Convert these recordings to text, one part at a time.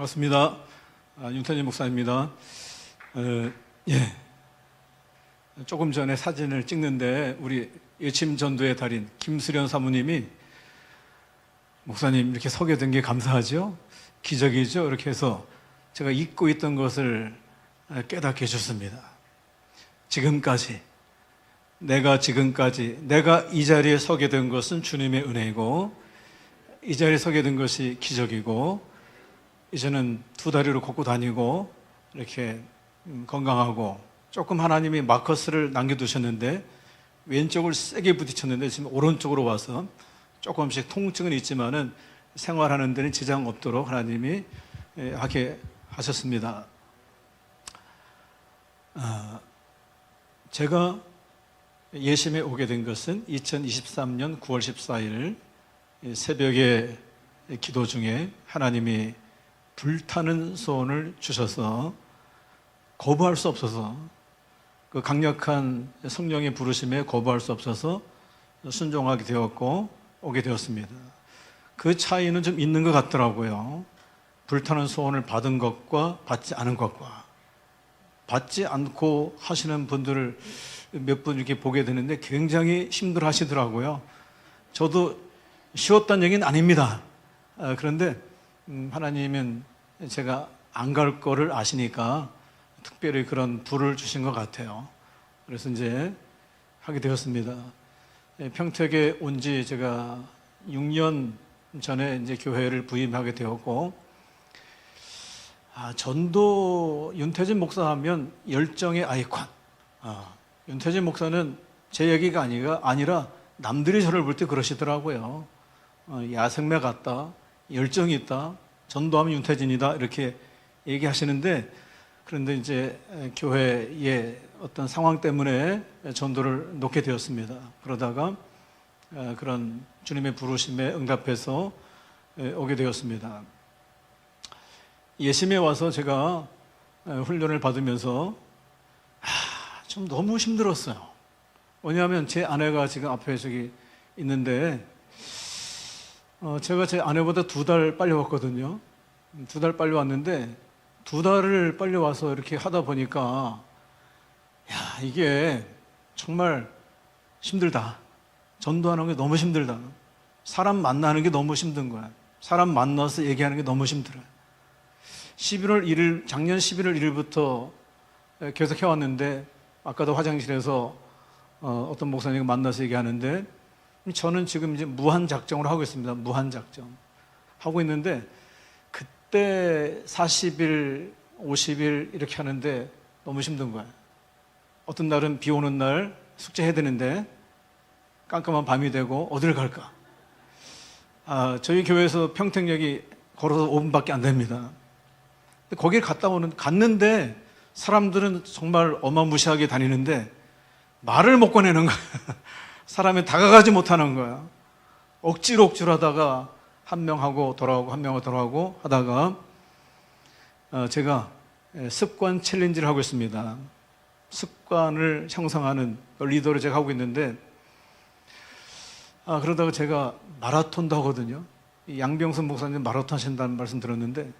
반갑습니다. 아, 윤태진 목사입니다. 어, 예. 조금 전에 사진을 찍는데 우리 예침 전도의 달인 김수련 사모님이 목사님 이렇게 서게 된 게 감사하죠? 기적이죠? 이렇게 해서 제가 잊고 있던 것을 깨닫게 해줬습니다. 지금까지 내가 지금까지 내가 이 자리에 서게 된 것은 주님의 은혜이고 이 자리에 서게 된 것이 기적이고 이제는 두 다리로 걷고 다니고 이렇게 음, 건강하고 조금 하나님이 마커스를 남겨두셨는데 왼쪽을 세게 부딪혔는데 지금 오른쪽으로 와서 조금씩 통증은 있지만은 생활하는 데는 지장 없도록 하나님이 예, 하게 하셨습니다. 아, 제가 예심에 오게 된 것은 2023년 9월 14일 새벽에 기도 중에 하나님이 불타는 소원을 주셔서 거부할 수 없어서 그 강력한 성령의 부르심에 거부할 수 없어서 순종하게 되었고 오게 되었습니다. 그 차이는 좀 있는 것 같더라고요. 불타는 소원을 받은 것과 받지 않은 것과 받지 않고 하시는 분들을 몇 분 이렇게 보게 되는데 굉장히 힘들어 하시더라고요. 저도 쉬웠다는 얘기는 아닙니다. 아, 그런데 음, 하나님은 제가 안 갈 거를 아시니까 특별히 그런 불을 주신 것 같아요. 그래서 이제 하게 되었습니다. 예, 평택에 온 지 제가 6년 전에 이제 교회를 부임하게 되었고, 아, 전도 윤태진 목사 하면 열정의 아이콘. 아, 윤태진 목사는 제 얘기가 아니라, 아니라 남들이 저를 볼 때 그러시더라고요. 어, 야생매 같다, 열정이 있다, 전도하면 윤태진이다 이렇게 얘기하시는데 그런데 이제 교회의 어떤 상황 때문에 전도를 놓게 되었습니다. 그러다가 어, 그런 주님의 부르심에 응답해서 오게 되었습니다. 예심에 와서 제가 훈련을 받으면서 아, 좀 너무 힘들었어요. 왜냐하면 제 아내가 지금 앞에 저기 있는데 어, 제가 제 아내보다 두 달 빨리 왔거든요. 두 달 빨리 왔는데 두 달을 빨리 와서 이렇게 하다 보니까 야 이게 정말 힘들다. 전도하는 게 너무 힘들다. 사람 만나는 게 너무 힘든 거야. 사람 만나서 얘기하는 게 너무 힘들어요. 11월 1일, 작년 11월 1일부터 계속 해왔는데, 아까도 화장실에서 어, 떤 목사님과 만나서 얘기하는데, 저는 지금 이제 무한 작정을 하고 있습니다. 무한 작정. 하고 있는데, 그때 40일, 50일 이렇게 하는데 너무 힘든 거예요. 어떤 날은 비 오는 날 숙제해야 되는데, 깜깜한 밤이 되고, 어디를 갈까? 아, 저희 교회에서 평택역이 걸어서 5분밖에 안 됩니다. 거길 갔다 오는, 갔는데 사람들은 정말 어마무시하게 다니는데 말을 못 꺼내는 거야. 사람이 다가가지 못하는 거야. 억지로 억지로 하다가 한 명하고 돌아오고 한 명하고 돌아오고 하다가 어, 제가 습관 챌린지를 하고 있습니다. 습관을 형성하는 리더를 제가 하고 있는데 아, 그러다가 제가 마라톤도 하거든요. 양병선 목사님 마라톤 하신다는 말씀 들었는데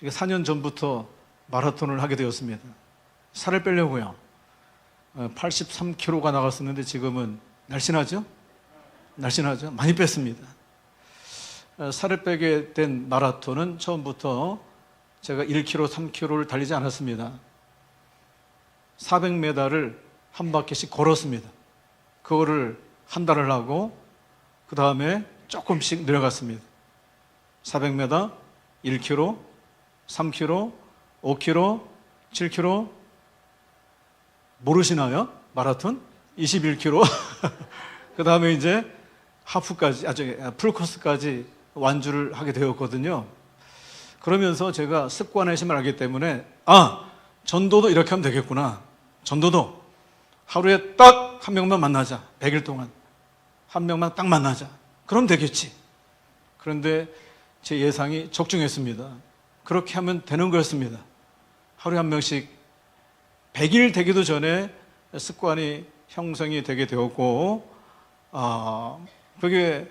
제가 4년 전부터 마라톤을 하게 되었습니다. 살을 빼려고요. 83kg가 나갔었는데 지금은 날씬하죠? 날씬하죠? 많이 뺐습니다. 살을 빼게 된 마라톤은 처음부터 제가 1km, 3km를 달리지 않았습니다. 400m를 한 바퀴씩 걸었습니다. 그거를 한 달을 하고 그 다음에 조금씩 내려갔습니다. 400m, 1km, 3km, 5km, 7km 모르시나요? 마라톤 21km. 그 다음에 이제 하프까지 아주 풀코스까지 완주를 하게 되었거든요. 그러면서 제가 습관의 힘을 알기 때문에 아 전도도 이렇게 하면 되겠구나. 전도도 하루에 딱 한 명만 만나자. 100일 동안 한 명만 딱 만나자. 그럼 되겠지. 그런데 제 예상이 적중했습니다. 그렇게 하면 되는 거였습니다. 하루에 한 명씩 100일 되기도 전에 습관이 형성이 되게 되었고, 아, 그게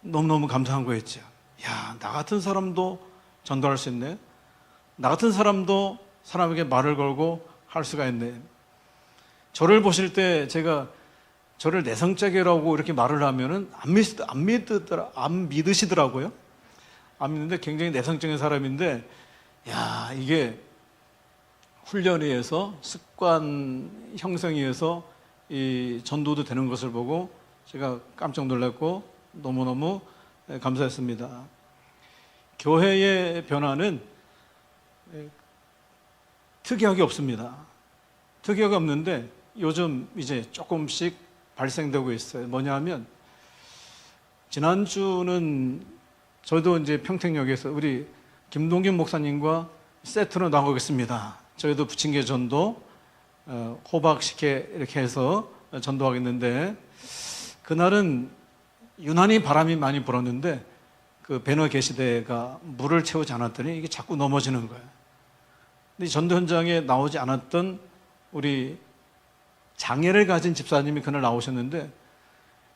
너무너무 감사한 거였죠. 야, 나 같은 사람도 전도할 수 있네. 나 같은 사람도 사람에게 말을 걸고 할 수가 있네. 저를 보실 때 제가 저를 내성적이라고 이렇게 말을 하면은 안, 믿, 안, 믿으더라, 안 믿으시더라고요. 안 믿는데 굉장히 내성적인 사람인데, 야, 이게 훈련에 의해서 습관 형성에 의해서 이 전도도 되는 것을 보고 제가 깜짝 놀랐고 너무너무 감사했습니다. 교회의 변화는 특이하게 없습니다. 특이하게 없는데 요즘 이제 조금씩 발생되고 있어요. 뭐냐 하면 지난주는 저도 이제 평택역에서 우리 김동균 목사님과 세트로 나가겠습니다. 저희도 부침개 전도, 어, 호박 식혜 이렇게 해서 전도하겠는데 그날은 유난히 바람이 많이 불었는데 그 배너 게시대가 물을 채우지 않았더니 이게 자꾸 넘어지는 거예요. 근데 전도 현장에 나오지 않았던 우리 장애를 가진 집사님이 그날 나오셨는데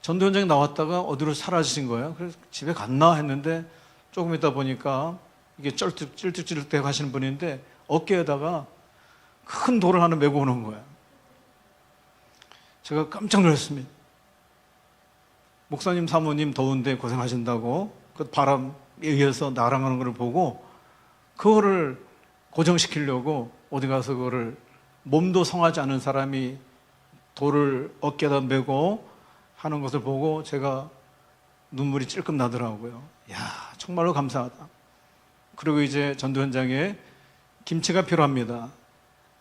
전도 현장에 나왔다가 어디로 사라지신 거예요. 그래서 집에 갔나 했는데 조금 있다 보니까 이게 쩔뚝 찔뚝찔뚝 하시는 분인데 어깨에다가 큰 돌을 하나 메고 오는 거예요. 제가 깜짝 놀랐습니다. 목사님 사모님 더운데 고생하신다고 그 바람에 의해서 날아가는 걸 보고 그거를 고정시키려고 어디 가서 그거를 몸도 성하지 않은 사람이 돌을 어깨에다 메고 하는 것을 보고 제가 눈물이 찔끔 나더라고요. 야, 정말로 감사하다. 그리고 이제 전도 현장에 김치가 필요합니다.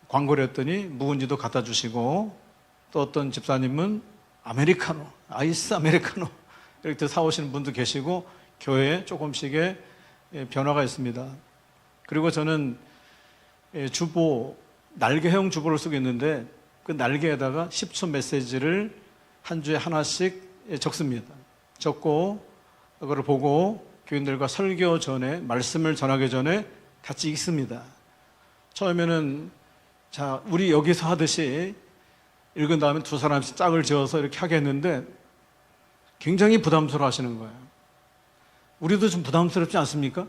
광고를 했더니 묵은지도 갖다 주시고 또 어떤 집사님은 아메리카노, 아이스 아메리카노 이렇게 사오시는 분도 계시고 교회에 조금씩의 예, 변화가 있습니다. 그리고 저는 예, 주보 날개형 주보를 쓰고 있는데 그 날개에다가 10초 메시지를 한 주에 하나씩 예, 적습니다. 적고 그거를 보고 교인들과 설교 전에 말씀을 전하기 전에 같이 읽습니다. 처음에는 자 우리 여기서 하듯이 읽은 다음에 두 사람씩 짝을 지어서 이렇게 하겠는데 굉장히 부담스러워 하시는 거예요. 우리도 좀 부담스럽지 않습니까?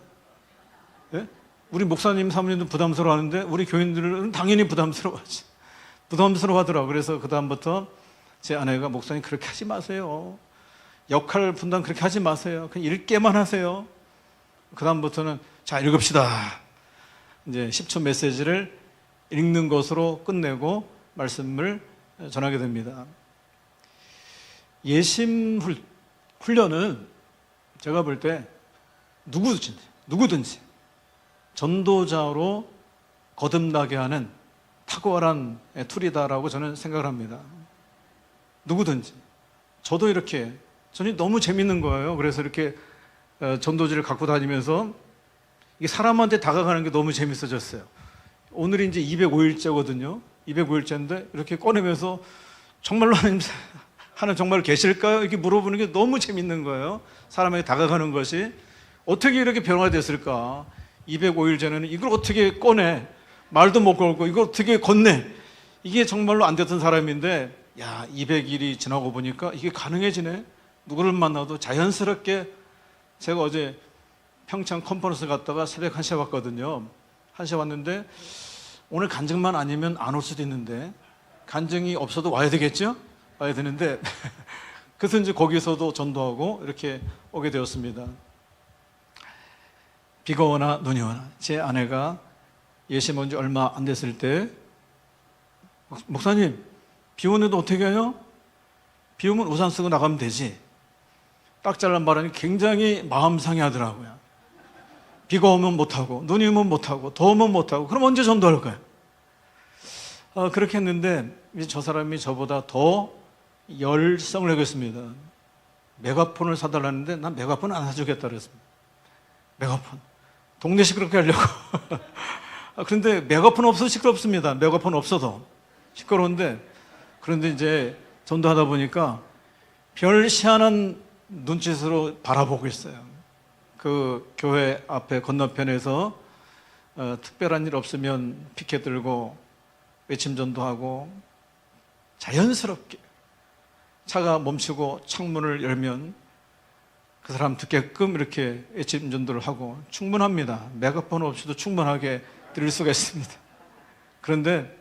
예? 우리 목사님, 사모님도 부담스러워 하는데 우리 교인들은 당연히 부담스러워 하지. 부담스러워 하더라고요. 그래서 그다음부터 제 아내가 목사님 그렇게 하지 마세요. 역할 분담 그렇게 하지 마세요. 그냥 읽게만 하세요. 그다음부터는 자, 읽읍시다. 이제 10초 메시지를 읽는 것으로 끝내고 말씀을 전하게 됩니다. 예심 훌- 훈련은 제가 볼 때 누구든지, 누구든지 전도자로 거듭나게 하는 탁월한 툴이다라고 저는 생각을 합니다. 누구든지. 저도 이렇게, 저는 너무 재밌는 거예요. 그래서 이렇게 어, 전도지를 갖고 다니면서 이게 사람한테 다가가는 게 너무 재밌어졌어요. 오늘이 이제 205일째거든요. 205일째인데 이렇게 꺼내면서 정말로 하나님 하나님 정말 계실까요? 이렇게 물어보는 게 너무 재밌는 거예요. 사람에게 다가가는 것이 어떻게 이렇게 변화됐을까? 205일 전에는 이걸 어떻게 꺼내? 말도 못 걸고 이걸 어떻게 건네? 이게 정말로 안 됐던 사람인데 야 200일이 지나고 보니까 이게 가능해지네. 누구를 만나도 자연스럽게 제가 어제 평창 컨퍼런스 갔다가 새벽 1시에 왔거든요. 1시에 왔는데 오늘 간증만 아니면 안 올 수도 있는데 간증이 없어도 와야 되겠죠? 와야 되는데 그래서 이제 거기서도 전도하고 이렇게 오게 되었습니다. 비가 오나 눈이 오나 제 아내가 예심 온지 얼마 안 됐을 때 목- 목사님 비 오는데 어떻게 해요? 비 오면 우산 쓰고 나가면 되지. 딱 잘란 말하니 굉장히 마음 상해하더라고요. 비가 오면 못하고 눈이 오면 못하고 더우면 못하고 그럼 언제 전도할 거야? 어, 그렇게 했는데 저 사람이 저보다 더 열성을 내겠습니다. 메가폰을 사달라는데 난 메가폰 안 사주겠다 그랬습니다. 메가폰. 동네 시끄럽게 하려고. 아, 그런데 메가폰 없어도 시끄럽습니다. 메가폰 없어도. 시끄러운데 그런데 이제 전도하다 보니까 별 희한한 눈짓으로 바라보고 있어요. 그 교회 앞에 건너편에서 어, 특별한 일 없으면 피켓 들고 외침 전도하고 자연스럽게 차가 멈추고 창문을 열면 그 사람 듣게끔 이렇게 외침 전도를 하고 충분합니다. 메가폰 없이도 충분하게 드릴 수가 있습니다. 그런데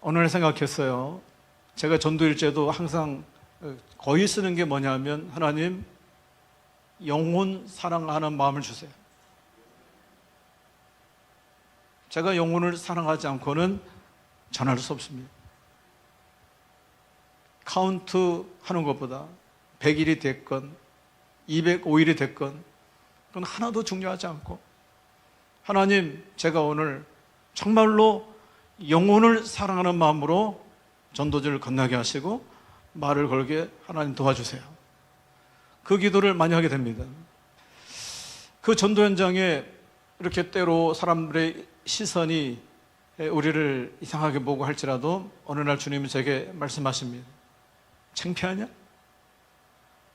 오늘 생각했어요. 제가 전도일제도 항상 어, 거의 쓰는 게 뭐냐면 하나님 영혼 사랑하는 마음을 주세요. 제가 영혼을 사랑하지 않고는 전할 수 없습니다. 카운트 하는 것보다 100일이 됐건 205일이 됐건 그건 하나도 중요하지 않고 하나님 제가 오늘 정말로 영혼을 사랑하는 마음으로 전도지를 건너게 하시고 말을 걸게 하나님 도와주세요. 그 기도를 많이 하게 됩니다. 그 전도 현장에 이렇게 때로 사람들의 시선이 우리를 이상하게 보고 할지라도 어느 날 주님이 제게 말씀하십니다. 창피하냐?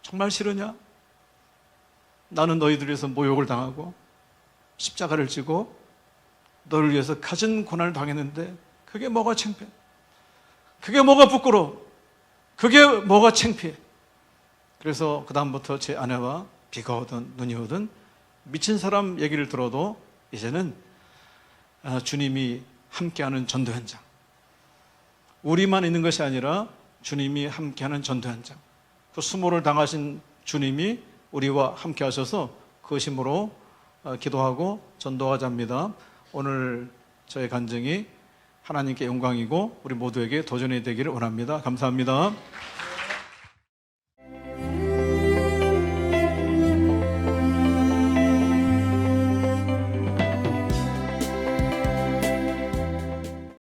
정말 싫으냐? 나는 너희들에서 모욕을 당하고 십자가를 지고 너를 위해서 가진 고난을 당했는데 그게 뭐가 창피해? 그게 뭐가 부끄러워? 그게 뭐가 창피해? 그래서 그다음부터 제 아내와 비가 오든 눈이 오든 미친 사람 얘기를 들어도 이제는 아, 주님이 함께하는 전도 현장. 우리만 있는 것이 아니라 주님이 함께하는 전도 현장. 그 수모를 당하신 주님이 우리와 함께 하셔서 그 힘으로 어, 기도하고 전도하자입니다. 오늘 저의 간증이 하나님께 영광이고 우리 모두에게 도전이 되기를 원합니다. 감사합니다.